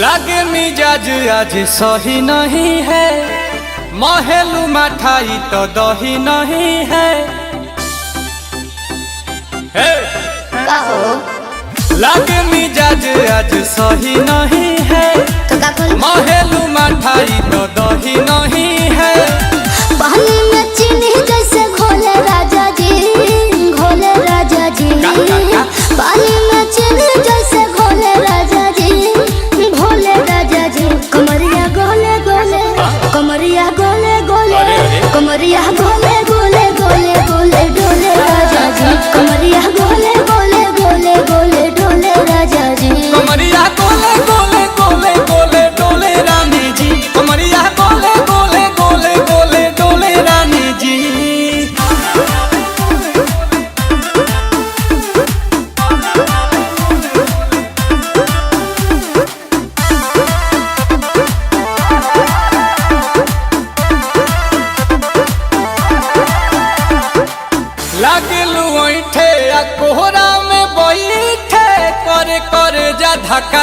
लागे मिजाज आज सही नहीं है। महलू मठाई तो दही नहीं है। हे! लागे मिजाज आज सही नहीं অমরিয়া ভোলে করে যা ধাক্কা